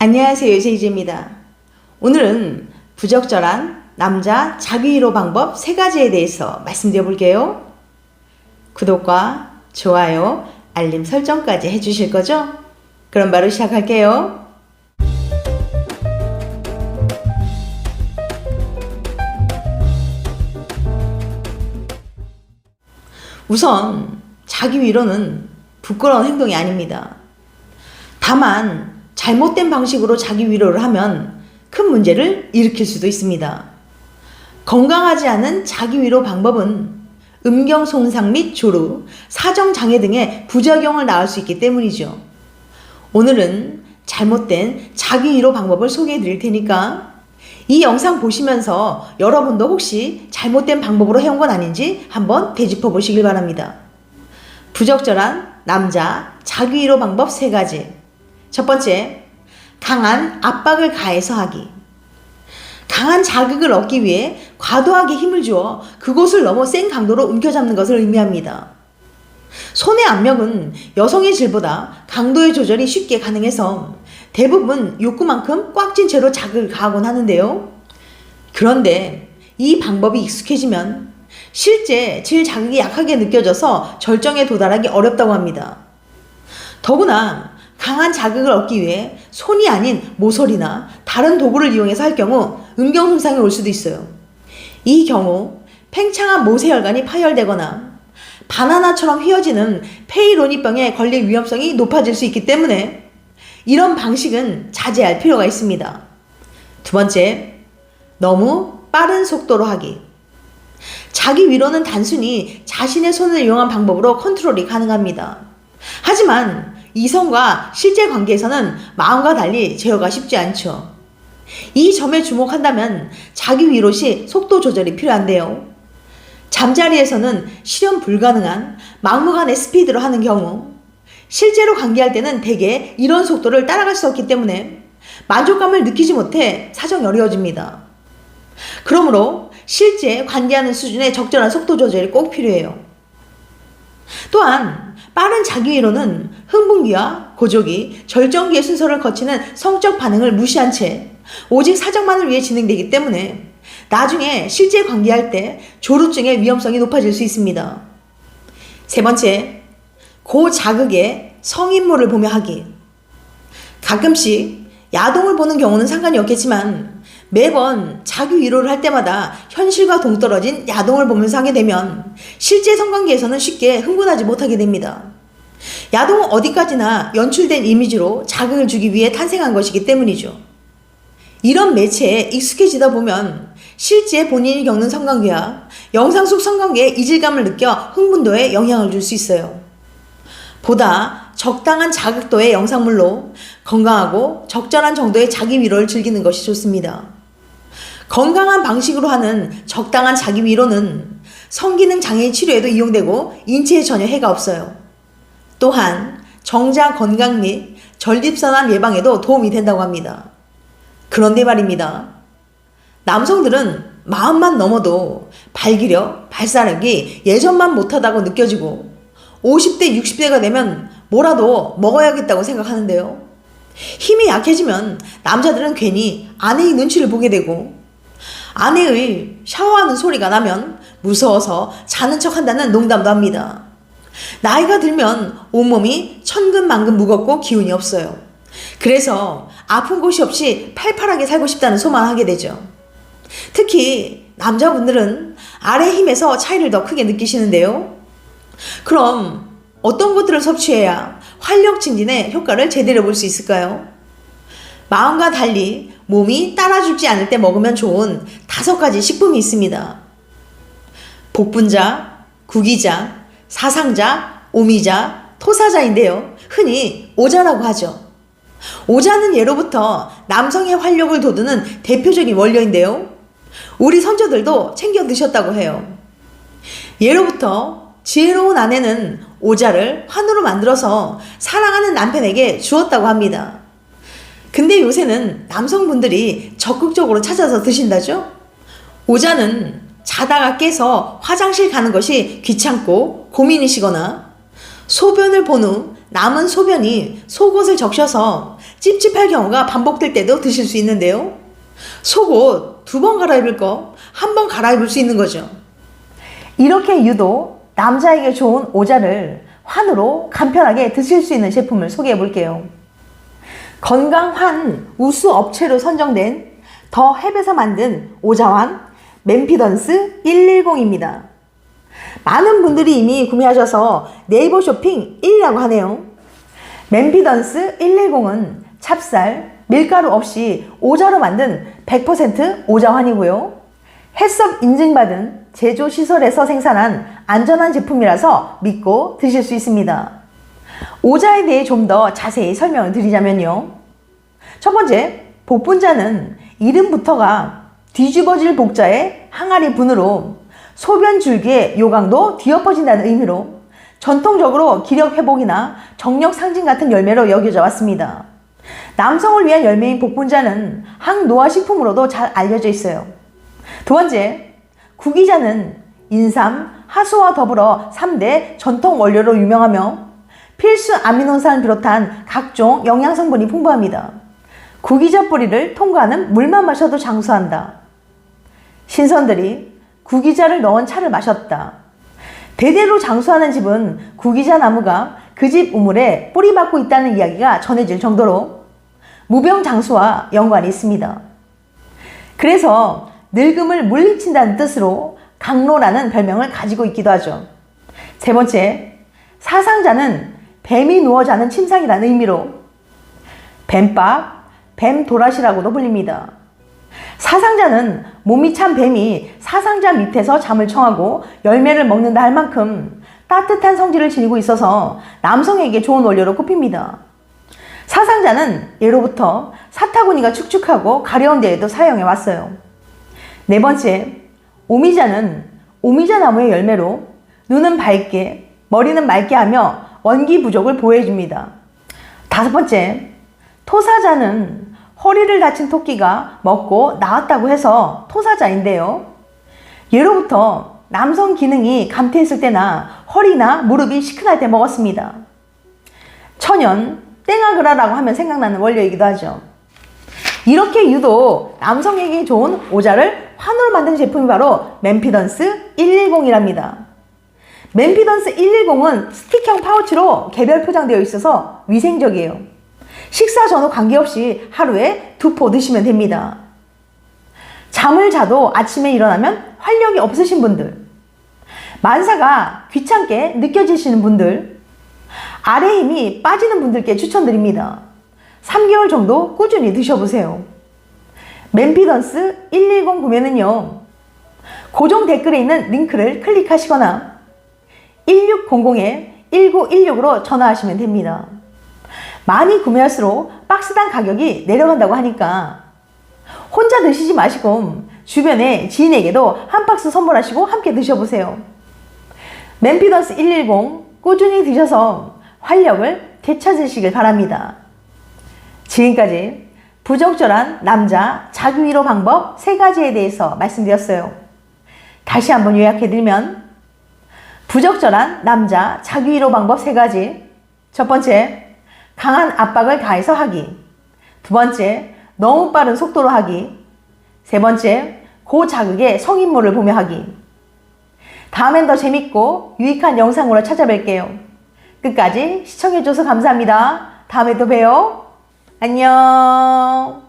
안녕하세요. 제이제입니다. 오늘은 부적절한 남자 자기 위로 방법 세 가지에 대해서 말씀드려 볼게요. 구독과 좋아요, 알림 설정까지 해주실 거죠? 그럼 바로 시작할게요. 우선 자기 위로는 부끄러운 행동이 아닙니다. 다만 잘못된 방식으로 자기 위로를 하면 큰 문제를 일으킬 수도 있습니다. 건강하지 않은 자기 위로 방법은 음경 손상 및 조루, 사정 장애 등의 부작용을 낳을 수 있기 때문이죠. 오늘은 잘못된 자기 위로 방법을 소개해 드릴 테니까 이 영상 보시면서 여러분도 혹시 잘못된 방법으로 해온 건 아닌지 한번 되짚어 보시길 바랍니다. 부적절한 남자 자기 위로 방법 세 가지. 첫 번째, 강한 압박을 가해서 하기. 강한 자극을 얻기 위해 과도하게 힘을 주어 그곳을 너무 센 강도로 움켜잡는 것을 의미합니다. 손의 압력은 여성의 질보다 강도의 조절이 쉽게 가능해서 대부분 욕구만큼 꽉 찐 채로 자극을 가하곤 하는데요. 그런데 이 방법이 익숙해지면 실제 질 자극이 약하게 느껴져서 절정에 도달하기 어렵다고 합니다. 더구나 강한 자극을 얻기 위해 손이 아닌 모서리나 다른 도구를 이용해서 할 경우 음경 손상이 올 수도 있어요. 이 경우 팽창한 모세혈관이 파열되거나 바나나처럼 휘어지는 페이로니병에 걸릴 위험성이 높아질 수 있기 때문에 이런 방식은 자제할 필요가 있습니다. 두 번째, 너무 빠른 속도로 하기. 자기 위로는 단순히 자신의 손을 이용한 방법으로 컨트롤이 가능합니다. 하지만 이성과 실제 관계에서는 마음과 달리 제어가 쉽지 않죠. 이 점에 주목한다면 자기 위로 시 속도 조절이 필요한데요. 잠자리에서는 실현 불가능한 막무가내 스피드로 하는 경우, 실제로 관계할 때는 대개 이런 속도를 따라갈 수 없기 때문에 만족감을 느끼지 못해 사정이 어려워집니다. 그러므로 실제 관계하는 수준의 적절한 속도 조절이 꼭 필요해요. 또한 빠른 자기위로는 흥분기와 고조기, 절정기의 순서를 거치는 성적 반응을 무시한 채 오직 사정만을 위해 진행되기 때문에 나중에 실제 관계할 때 조루증의 위험성이 높아질 수 있습니다. 세 번째, 고자극의 성인물을 보며 하기. 가끔씩 야동을 보는 경우는 상관이 없겠지만 매번 자기 위로를 할 때마다 현실과 동떨어진 야동을 보면서 하게 되면 실제 성관계에서는 쉽게 흥분하지 못하게 됩니다. 야동은 어디까지나 연출된 이미지로 자극을 주기 위해 탄생한 것이기 때문이죠. 이런 매체에 익숙해지다 보면 실제 본인이 겪는 성관계와 영상 속 성관계의 이질감을 느껴 흥분도에 영향을 줄 수 있어요. 보다 적당한 자극도의 영상물로 건강하고 적절한 정도의 자기 위로를 즐기는 것이 좋습니다. 건강한 방식으로 하는 적당한 자기 위로는 성기능 장애 치료에도 이용되고 인체에 전혀 해가 없어요. 또한 정자 건강 및 전립선암 예방에도 도움이 된다고 합니다. 그런데 말입니다. 남성들은 마음만 넘어도 발기력, 발사력이 예전만 못하다고 느껴지고 50대, 60대가 되면 뭐라도 먹어야겠다고 생각하는데요. 힘이 약해지면 남자들은 괜히 아내의 눈치를 보게 되고 아내의 샤워하는 소리가 나면 무서워서 자는 척 한다는 농담도 합니다. 나이가 들면 온몸이 천근만근 무겁고 기운이 없어요. 그래서 아픈 곳이 없이 팔팔하게 살고 싶다는 소망을 하게 되죠. 특히 남자분들은 아래 힘에서 차이를 더 크게 느끼시는데요. 그럼 어떤 것들을 섭취해야 활력 증진의 효과를 제대로 볼 수 있을까요? 마음과 달리 몸이 따라주지 않을 때 먹으면 좋은 다섯 가지 식품이 있습니다. 복분자, 구기자, 사상자, 오미자, 토사자인데요. 흔히 오자라고 하죠. 오자는 예로부터 남성의 활력을 돋우는 대표적인 원료인데요. 우리 선조들도 챙겨 드셨다고 해요. 예로부터 지혜로운 아내는 오자를 환으로 만들어서 사랑하는 남편에게 주었다고 합니다. 근데 요새는 남성분들이 적극적으로 찾아서 드신다죠? 오자는 자다가 깨서 화장실 가는 것이 귀찮고 고민이시거나 소변을 본 후 남은 소변이 속옷을 적셔서 찝찝할 경우가 반복될 때도 드실 수 있는데요. 속옷 두 번 갈아입을 거 한 번 갈아입을 수 있는 거죠. 이렇게 유독 남자에게 좋은 오자를 환으로 간편하게 드실 수 있는 제품을 소개해 볼게요. 건강환 우수 업체로 선정된 더 햅에서 만든 오자환 맨피던스 110입니다. 많은 분들이 이미 구매하셔서 네이버 쇼핑 1위라고 하네요. 맨피던스 110은 찹쌀, 밀가루 없이 오자로 만든 100% 오자환이고요. 햇섭 인증받은 제조시설에서 생산한 안전한 제품이라서 믿고 드실 수 있습니다. 오자에 대해 좀 더 자세히 설명을 드리자면요. 첫 번째, 복분자는 이름부터가 뒤집어질 복자의 항아리 분으로 소변 줄기의 요강도 뒤엎어진다는 의미로 전통적으로 기력 회복이나 정력 상징 같은 열매로 여겨져 왔습니다. 남성을 위한 열매인 복분자는 항노화 식품으로도 잘 알려져 있어요. 두 번째, 구기자는 인삼, 하수와 더불어 3대 전통 원료로 유명하며 필수 아미노산을 비롯한 각종 영양 성분이 풍부합니다. 구기자 뿌리를 통과하는 물만 마셔도 장수한다. 신선들이 구기자를 넣은 차를 마셨다. 대대로 장수하는 집은 구기자 나무가 그 집 우물에 뿌리 박고 있다는 이야기가 전해질 정도로 무병장수와 연관이 있습니다. 그래서 늙음을 물리친다는 뜻으로 강로라는 별명을 가지고 있기도 하죠. 세 번째, 사상자는 뱀이 누워 자는 침상이라는 의미로 뱀밥, 뱀도라시라고도 불립니다. 사상자는 몸이 찬 뱀이 사상자 밑에서 잠을 청하고 열매를 먹는다 할 만큼 따뜻한 성질을 지니고 있어서 남성에게 좋은 원료로 꼽힙니다. 사상자는 예로부터 사타구니가 축축하고 가려운 데에도 사용해 왔어요. 네 번째, 오미자는 오미자 나무의 열매로 눈은 밝게, 머리는 맑게 하며 원기 부족을 보호해줍니다. 다섯 번째, 토사자는 허리를 다친 토끼가 먹고 나았다고 해서 토사자인데요. 예로부터 남성 기능이 감퇴했을 때나 허리나 무릎이 시큰할 때 먹었습니다. 천연, 땡아그라라고 하면 생각나는 원료이기도 하죠. 이렇게 유독 남성에게 좋은 오자를 환으로 만든 제품이 바로 맨피던스 110이랍니다. 맨피던스 110은 스틱형 파우치로 개별 포장되어 있어서 위생적이에요. 식사 전후 관계없이 하루에 두 포 드시면 됩니다. 잠을 자도 아침에 일어나면 활력이 없으신 분들, 만사가 귀찮게 느껴지시는 분들, 아래 힘이 빠지는 분들께 추천드립니다. 3개월 정도 꾸준히 드셔보세요. 맨피던스 110 구매는요, 고정 댓글에 있는 링크를 클릭하시거나 1600-1916으로 전화하시면 됩니다. 많이 구매할수록 박스당 가격이 내려간다고 하니까 혼자 드시지 마시고 주변에 지인에게도 한 박스 선물하시고 함께 드셔보세요. 맨피던스 110 꾸준히 드셔서 활력을 되찾으시길 바랍니다. 지금까지 부적절한 남자 자기 위로 방법 세 가지에 대해서 말씀드렸어요. 다시 한번 요약해드리면 부적절한 남자 자기 위로 방법 세 가지. 첫 번째, 강한 압박을 가해서 하기. 두 번째, 너무 빠른 속도로 하기. 세 번째, 고자극의 성인물을 보며 하기. 다음엔 더 재밌고 유익한 영상으로 찾아뵐게요. 끝까지 시청해줘서 감사합니다. 다음에 또 봬요. 안녕.